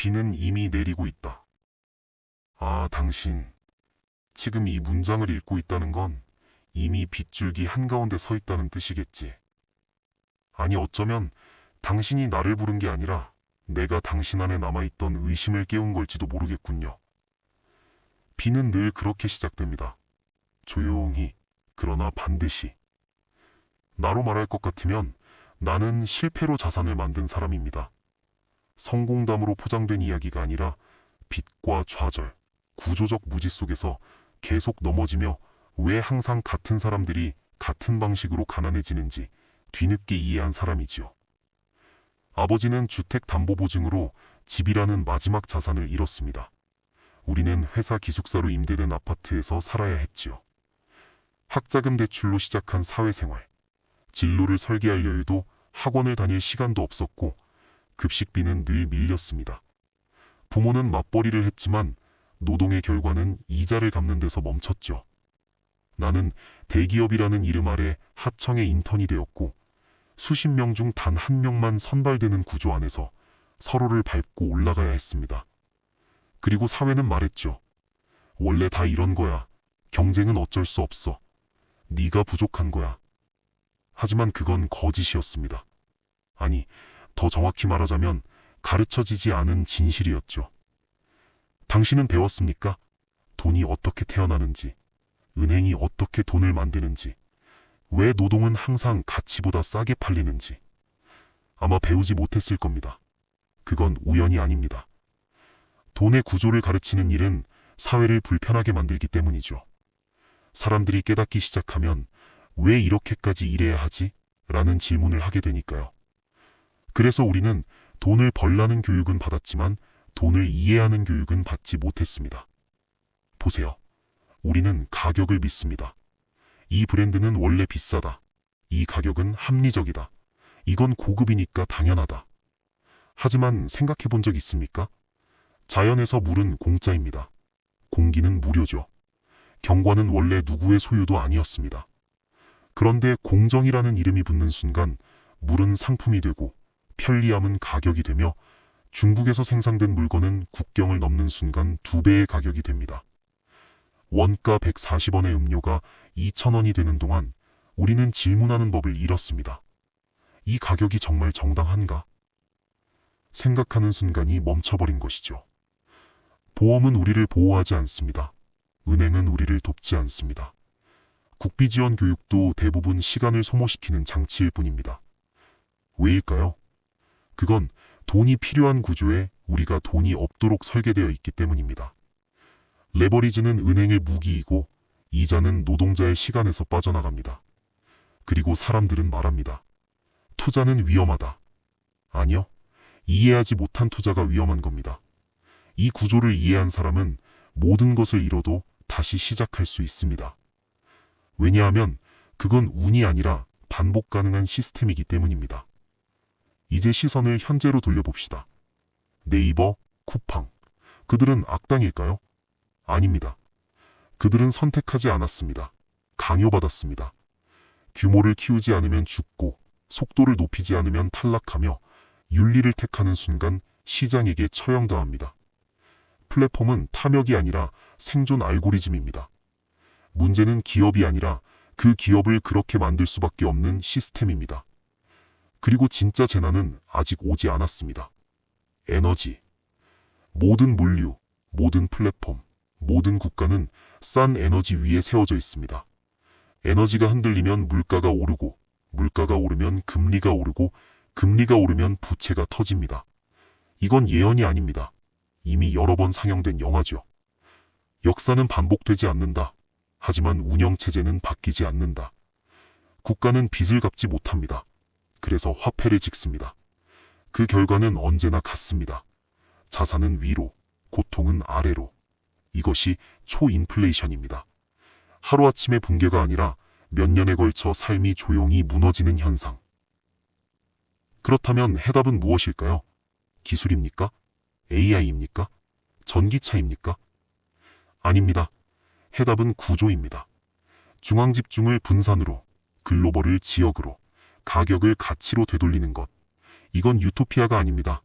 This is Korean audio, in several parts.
비는 이미 내리고 있다. 아, 당신. 지금 이 문장을 읽고 있다는 건 이미 빗줄기 한가운데 서 있다는 뜻이겠지. 아니, 어쩌면 당신이 나를 부른 게 아니라 내가 당신 안에 남아있던 의심을 깨운 걸지도 모르겠군요. 비는 늘 그렇게 시작됩니다. 조용히, 그러나 반드시. 나로 말할 것 같으면 나는 실패로 자산을 만든 사람입니다. 성공담으로 포장된 이야기가 아니라 빚과 좌절, 구조적 무지 속에서 계속 넘어지며 왜 항상 같은 사람들이 같은 방식으로 가난해지는지 뒤늦게 이해한 사람이지요. 아버지는 주택담보보증으로 집이라는 마지막 자산을 잃었습니다. 우리는 회사 기숙사로 임대된 아파트에서 살아야 했지요. 학자금 대출로 시작한 사회생활, 진로를 설계할 여유도 학원을 다닐 시간도 없었고 급식비는 늘 밀렸습니다. 부모는 맞벌이를 했지만 노동의 결과는 이자를 갚는 데서 멈췄죠. 나는 대기업이라는 이름 아래 하청의 인턴이 되었고 수십 명 중 단 한 명만 선발되는 구조 안에서 서로를 밟고 올라가야 했습니다. 그리고 사회는 말했죠. 원래 다 이런 거야. 경쟁은 어쩔 수 없어. 네가 부족한 거야. 하지만 그건 거짓이었습니다. 아니, 더 정확히 말하자면 가르쳐지지 않은 진실이었죠. 당신은 배웠습니까? 돈이 어떻게 태어나는지, 은행이 어떻게 돈을 만드는지, 왜 노동은 항상 가치보다 싸게 팔리는지. 아마 배우지 못했을 겁니다. 그건 우연이 아닙니다. 돈의 구조를 가르치는 일은 사회를 불편하게 만들기 때문이죠. 사람들이 깨닫기 시작하면 왜 이렇게까지 일해야 하지? 라는 질문을 하게 되니까요. 그래서 우리는 돈을 벌라는 교육은 받았지만 돈을 이해하는 교육은 받지 못했습니다. 보세요. 우리는 가격을 믿습니다. 이 브랜드는 원래 비싸다. 이 가격은 합리적이다. 이건 고급이니까 당연하다. 하지만 생각해 본 적 있습니까? 자연에서 물은 공짜입니다. 공기는 무료죠. 경관은 원래 누구의 소유도 아니었습니다. 그런데 공정이라는 이름이 붙는 순간 물은 상품이 되고 편리함은 가격이 되며 중국에서 생산된 물건은 국경을 넘는 순간 두 배의 가격이 됩니다. 원가 140원의 음료가 2,000원이 되는 동안 우리는 질문하는 법을 잃었습니다. 이 가격이 정말 정당한가? 생각하는 순간이 멈춰버린 것이죠. 보험은 우리를 보호하지 않습니다. 은행은 우리를 돕지 않습니다. 국비 지원 교육도 대부분 시간을 소모시키는 장치일 뿐입니다. 왜일까요? 그건 돈이 필요한 구조에 우리가 돈이 없도록 설계되어 있기 때문입니다. 레버리지는 은행의 무기이고 이자는 노동자의 시간에서 빠져나갑니다. 그리고 사람들은 말합니다. 투자는 위험하다. 아니요. 이해하지 못한 투자가 위험한 겁니다. 이 구조를 이해한 사람은 모든 것을 잃어도 다시 시작할 수 있습니다. 왜냐하면 그건 운이 아니라 반복 가능한 시스템이기 때문입니다. 이제 시선을 현재로 돌려봅시다. 네이버, 쿠팡. 그들은 악당일까요? 아닙니다. 그들은 선택하지 않았습니다. 강요받았습니다. 규모를 키우지 않으면 죽고 속도를 높이지 않으면 탈락하며 윤리를 택하는 순간 시장에게 처형당합니다. 플랫폼은 탐욕이 아니라 생존 알고리즘입니다. 문제는 기업이 아니라 그 기업을 그렇게 만들 수밖에 없는 시스템입니다. 그리고 진짜 재난은 아직 오지 않았습니다. 에너지. 모든 물류, 모든 플랫폼, 모든 국가는 싼 에너지 위에 세워져 있습니다. 에너지가 흔들리면 물가가 오르고, 물가가 오르면 금리가 오르고, 금리가 오르면 부채가 터집니다. 이건 예언이 아닙니다. 이미 여러 번 상영된 영화죠. 역사는 반복되지 않는다. 하지만 운영체제는 바뀌지 않는다. 국가는 빚을 갚지 못합니다. 그래서 화폐를 짓습니다. 그 결과는 언제나 같습니다. 자산은 위로, 고통은 아래로. 이것이 초인플레이션입니다. 하루아침의 붕괴가 아니라 몇 년에 걸쳐 삶이 조용히 무너지는 현상. 그렇다면 해답은 무엇일까요? 기술입니까? AI입니까? 전기차입니까? 아닙니다. 해답은 구조입니다. 중앙 집중을 분산으로, 글로벌을 지역으로, 가격을 가치로 되돌리는 것. 이건 유토피아가 아닙니다.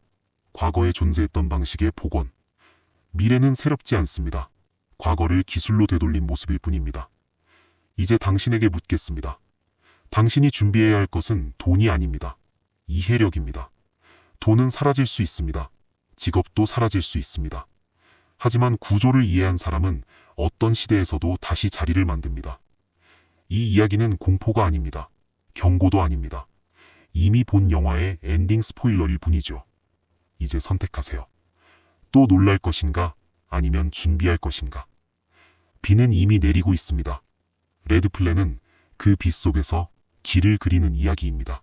과거에 존재했던 방식의 복원. 미래는 새롭지 않습니다. 과거를 기술로 되돌린 모습일 뿐입니다. 이제 당신에게 묻겠습니다. 당신이 준비해야 할 것은 돈이 아닙니다. 이해력입니다. 돈은 사라질 수 있습니다. 직업도 사라질 수 있습니다. 하지만 구조를 이해한 사람은 어떤 시대에서도 다시 자리를 만듭니다. 이 이야기는 공포가 아닙니다. 경고도 아닙니다. 이미 본 영화의 엔딩 스포일러일 뿐이죠. 이제 선택하세요. 또 놀랄 것인가? 아니면 준비할 것인가? 비는 이미 내리고 있습니다. 레드플랜은 그 빛 속에서 길을 그리는 이야기입니다.